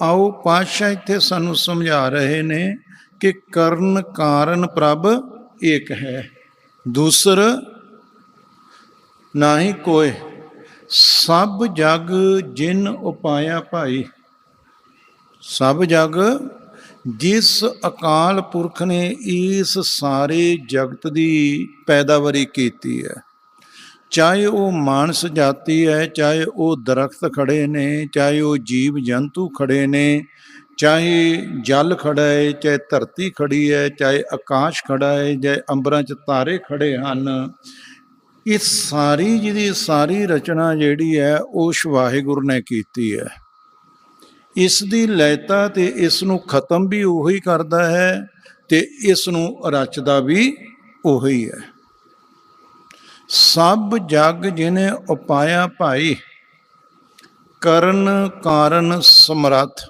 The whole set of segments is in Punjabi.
ਆਓ ਪਾਤਸ਼ਾਹ ਇੱਥੇ ਸਾਨੂੰ ਸਮਝਾ ਰਹੇ ਨੇ ਕਿ ਕਰਨ ਕਾਰਨ ਪ੍ਰਭ ਇੱਕ ਹੈ। ਦੂਸਰ, ਨਾਹੀ ਕੋਏ ਸਭ ਜਗ ਜਿਨ ਉਪਾਇਆ ਭਾਈ। ਸਭ ਜਗ ਜਿਸ ਅਕਾਲ ਪੁਰਖ ਨੇ ਇਸ ਸਾਰੇ ਜਗਤ ਦੀ ਪੈਦਾਵਾਰੀ ਕੀਤੀ ਹੈ। ਚਾਹੇ ਉਹ ਮਾਨਸ ਜਾਤੀ ਹੈ, ਚਾਹੇ ਉਹ ਦਰਖਤ ਖੜੇ ਨੇ, ਚਾਹੇ ਉਹ ਜੀਵ ਜੰਤੂ ਖੜੇ ਨੇ, ਚਾਹੇ ਜਲ ਖੜਾ ਹੈ, ਚਾਹੇ ਧਰਤੀ ਖੜੀ ਹੈ, ਚਾਹੇ ਆਕਾਸ਼ ਖੜਾ ਹੈ ਚਾਹੇ ਅੰਬਰਾਂ 'ਚ ਤਾਰੇ ਖੜੇ ਹਨ ਇਹ ਸਾਰੀ ਜਿਹਦੀ ਸਾਰੀ ਰਚਨਾ ਜਿਹੜੀ ਹੈ ਉਹ ਵਾਹਿਗੁਰੂ ਨੇ ਕੀਤੀ ਹੈ। ਇਸ ਦੀ ਲੈਤਾ ਤੇ ਇਸ ਨੂੰ ਖਤਮ ਵੀ ਉਹੀ ਕਰਦਾ ਹੈ ਤੇ ਇਸ ਨੂੰ ਰਚਦਾ ਵੀ ਉਹੀ ਹੈ। ਸਭ ਜਗ ਜਿਨੇ ਉਪਾਇਆ ਭਾਈ, ਕਰਨ ਕਾਰਨ ਸਮਰੱਥ,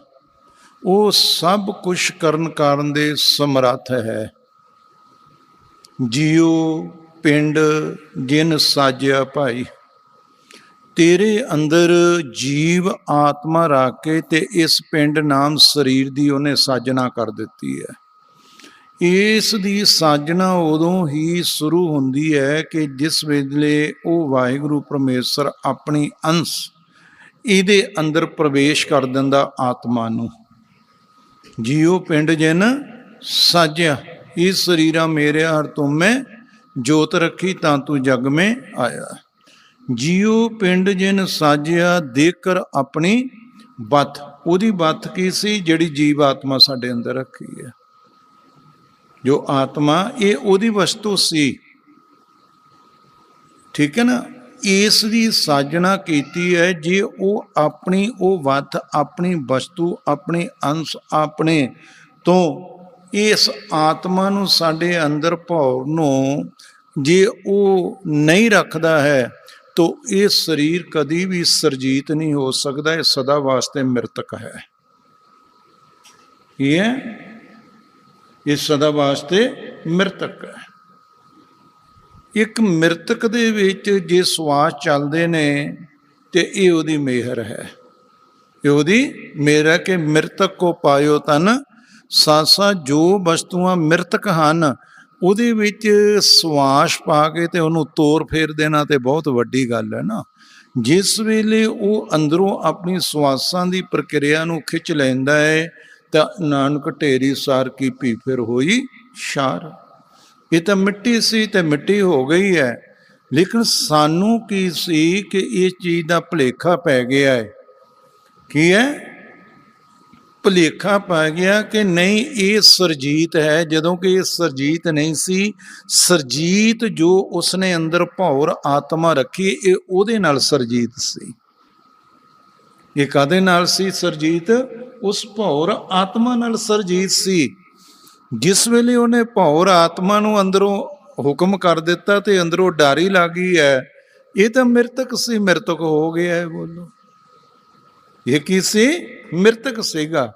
ਉਹ ਸਭ ਕੁਝ ਕਰਨ ਕਾਰਨ ਦੇ ਸਮਰੱਥ ਹੈ। ਜਿਉ ਪਿੰਡ ਜਿਨ ਸਾਜਿਆ ਭਾਈ, ਤੇਰੇ ਅੰਦਰ ਜੀਵ ਆਤਮਾ ਰੱਖ ਕੇ ਤੇ ਇਸ ਪਿੰਡ ਨਾਮ ਸਰੀਰ ਦੀ ਉਹਨੇ ਸਾਜਨਾ ਕਰ ਦਿੱਤੀ ਹੈ। ਇਸ ਦੀ ਸਾਜਣਾ ਉਦੋਂ ਹੀ ਸ਼ੁਰੂ ਹੁੰਦੀ ਹੈ ਕਿ ਜਿਸ ਵੇਲੇ ਉਹ ਵਾਹਿਗੁਰੂ ਪਰਮੇਸ਼ਰ ਆਪਣੀ ਅੰਸ਼ ਇਹਦੇ ਅੰਦਰ ਪ੍ਰਵੇਸ਼ ਕਰ ਦਿੰਦਾ ਆਤਮਾ ਨੂੰ। ਜੀਉ ਪਿੰਡ ਜਿਨ ਸਾਜਿਆ, ਇਹ ਸਰੀਰਾ ਮੇਰੇ ਹਰ ਤੁਮੇ ਜੋਤ ਰੱਖੀ ਤਾਂ ਤੂੰ ਜਗ ਮੇ ਆਇਆ। ਜੀਉ ਪਿੰਡ ਜਿਨ ਸਾਜਿਆ, ਦੇਖ ਕਰ ਆਪਣੀ ਬਤ, ਉਹਦੀ ਬਤ ਕੀ ਸੀ ਜਿਹੜੀ ਜੀਵ ਆਤਮਾ ਸਾਡੇ ਅੰਦਰ ਰੱਖੀ ਹੈ। ਜੋ ਆਤਮਾ ਇਹ ਉਹਦੀ ਵਸਤੂ ਸੀ। ਠੀਕ ਹੈ ਨਾ? ਇਸ ਦੀ ਸਾਜਣਾ ਕੀਤੀ ਹੈ ਜੇ ਉਹ ਆਪਣੀ ਉਹ ਵੱਤ ਆਪਣੀ ਵਸਤੂ, ਆਪਣੇ ਅੰਸ਼, ਆਪਣੇ ਤੋਂ ਇਸ ਆਤਮਾ ਨੂੰ ਸਾਡੇ ਅੰਦਰ ਭੌਰ ਨੂੰ ਜੇ ਉਹ ਨਹੀਂ ਰੱਖਦਾ ਹੈ, ਤੋ ਇਹ ਸਰੀਰ ਕਦੀ ਵੀ ਸਰਜੀਤ ਨਹੀਂ ਹੋ ਸਕਦਾ, ਇਹ ਸਦਾ ਵਾਸਤੇ ਮ੍ਰਿਤਕ ਹੈ। ਇਹ ਇਹ ਸਦਾ ਵਾਸਤੇ ਮ੍ਰਿਤਕ ਹੈ। ਇੱਕ ਮ੍ਰਿਤਕ ਦੇ ਵਿੱਚ ਜੇ ਸਵਾਸ ਚੱਲਦੇ ਨੇ ਤੇ ਇਹ ਉਹਦੀ ਮਿਹਰ ਹੈ। ਇਹ ਉਹਦੀ ਮਿਹਰ ਹੈ ਕਿ ਮ੍ਰਿਤਕ ਕੋ ਪਾਇਓ ਤਨ, ਸਾਸਾ ਜੋ ਵਸਤੂਆਂ ਮ੍ਰਿਤਕ ਹਨ, ਉਹਦੇ ਵਿੱਚ ਸਵਾਸ ਪਾ ਕੇ ਤੇ ਉਹਨੂੰ ਤੋਰ ਫੇਰ ਦੇਣਾ ਤੇ ਬਹੁਤ ਵੱਡੀ ਗੱਲ ਹੈ ਨਾ। ਜਿਸ ਵੇਲੇ ਉਹ ਅੰਦਰੋਂ ਆਪਣੀ ਸਵਾਸਾਂ ਦੀ ਪ੍ਰਕਿਰਿਆ ਨੂੰ ਖਿੱਚ ਲੈਂਦਾ ਹੈ ਤਾਂ ਨਾਨਕ ਢੇਰੀ ਸਾਰ ਕੀ ਭੀ ਫਿਰ ਹੋਈ ਸ਼ਾਰ। ਇਹ ਤਾਂ ਮਿੱਟੀ ਸੀ ਤੇ ਮਿੱਟੀ ਹੋ ਗਈ ਹੈ, ਲੇਕਿਨ ਸਾਨੂੰ ਕੀ ਸੀ ਕਿ ਇਸ ਚੀਜ਼ ਦਾ ਭਲੇਖਾ ਪੈ ਗਿਆ ਹੈ। ਕੀ ਹੈ? ਭਲੇਖਾ ਪੈ ਗਿਆ ਕਿ ਨਹੀਂ, ਇਹ ਸਰਜੀਤ ਹੈ। ਜਦੋਂ ਕਿ ਇਹ ਸਰਜੀਤ ਨਹੀਂ ਸੀ, ਸਰਜੀਤ ਜੋ ਉਸਨੇ ਅੰਦਰ ਭੌਰ ਆਤਮਾ ਰੱਖੀ, ਇਹ ਉਹਦੇ ਨਾਲ ਸਰਜੀਤ ਸੀ। ਇਹ ਕਾਦੇ ਨਾਲ ਸੀ ਸਰਜੀਤ? ਉਸ ਭੌਰ ਆਤਮਾ ਨਾਲ ਸਰਜੀਤ ਸੀ। ਜਿਸ ਵੇਲੇ ਉਹਨੇ ਭੌਰ ਆਤਮਾ ਨੂੰ ਅੰਦਰੋਂ ਹੁਕਮ ਕਰ ਦਿੱਤਾ ਤੇ ਅੰਦਰੋਂ ਡਾਰੀ ਲੱਗੀ ਹੈ, ਇਹ ਤਾਂ ਮ੍ਰਿਤਕ ਸੀ, ਮ੍ਰਿਤਕ ਹੋ ਗਿਆ ਹੈ ਬੋਲੋ। ਇਹ ਕੀ ਸੀ? ਮ੍ਰਿਤਕ ਸੀਗਾ।